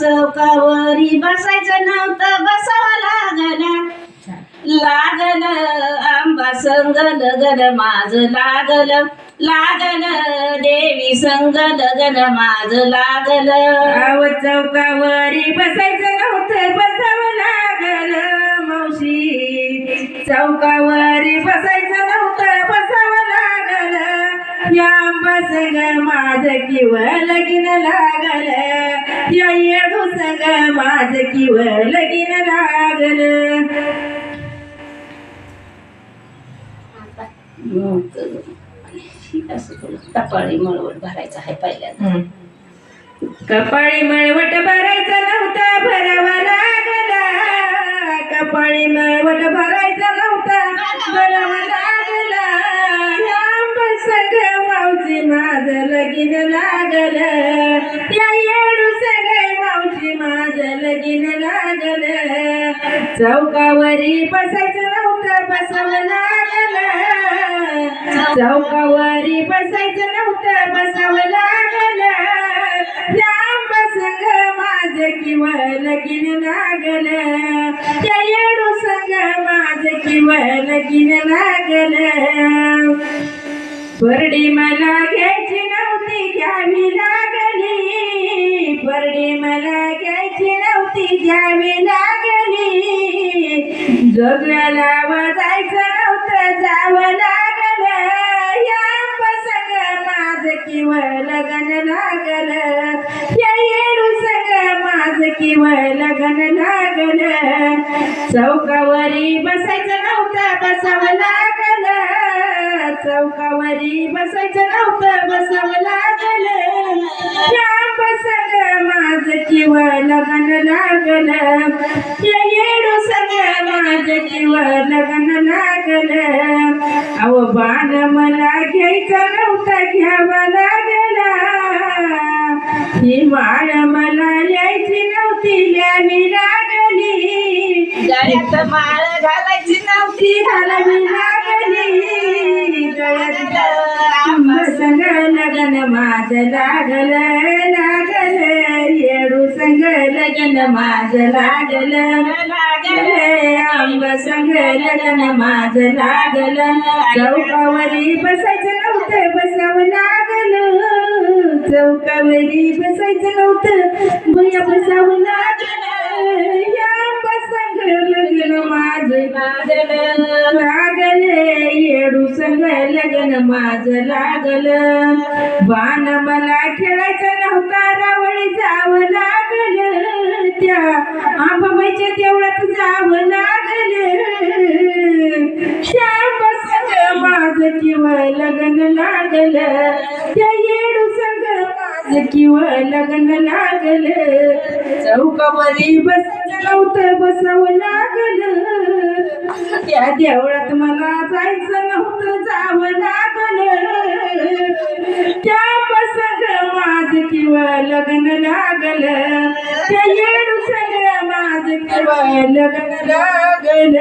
चौकावरी बसायचं नव्हतं बसावं लागलं लागल आंबा संग लगन माझ लागल. लागल देवी संग लगन माझ लागल. आव चौकावरी बसायचं नव्हतं बसावं लागल. मावशी चौकावरी बसायचं संग माझ किव लगीन लागल. या येडू संग माझ किव लगीन लागल. टपाळी मळवट भरायचं आहे पहिल्यांदा. कपाळी मळवट भरायचं नव्हतं भरावा लागल. या येडू सगळे मावशी माझं लगीन लागल. चौकावरी बसायचं नव्हतं बसावं लागलं. चौकावरी बसायचं नव्हतं बसावं लागलं. लांब संग माझ किंवा लगीन लागल. त्या येडू संग माझ किंवा लगीन लागल. बरडी मला घ्यायची ना घ्यावी लागली बरडी मला घ्यायची नव्हती घ्यावी लागली. जोगव्याला जायचं नव्हतं जावं लागलं. या पसंग माझ किंवा लग्न लागल. या येडू संग माझ किंवा लग्न लागल. चौकावरी बसायचं नव्हतं बसावं लागलं. चौकावरी बसायचं नव्हतं बसावं लागल. या संग माझ किंवा लग्न लागल. या येडू संग माझ किंवा लग्न लागल. अव बाण मला घ्यायचा नव्हता घ्यावा लागला. ही माळ मला यायची नव्हती ल्यावी लागली. माळ घालायची नव्हती ती घालावी लागली माझ लागल लागल येडू संग लगन माझ लागल. लागल. आंब संग लगन माझ लागल. चौकावरी बसायचं नव्हतं बसावं लागल. चौकावरी बसायचं नव्हतं भया बसावं लागल. या आंब संग लग्न माझ लागल. लागल येडू संग लग्न माझ लागल. बाण मला खेळायचं नव्हता रावळी जावं लागल. त्या आंबाबाईच्या देवळात जावं लागल. श्याम संग माझ किंवा लग्न लागल. त्या येडू संग माझ किंवा लग्न लागल. चौकावरी बसायचं नव्हतं बसावं लागल. त्या देवळात मला जायचं नव्हतं जावं लागल. त्या पसंग माझ किंवा लग्न लागल. त्या येडू संग माझ किंवा लग्न लागल.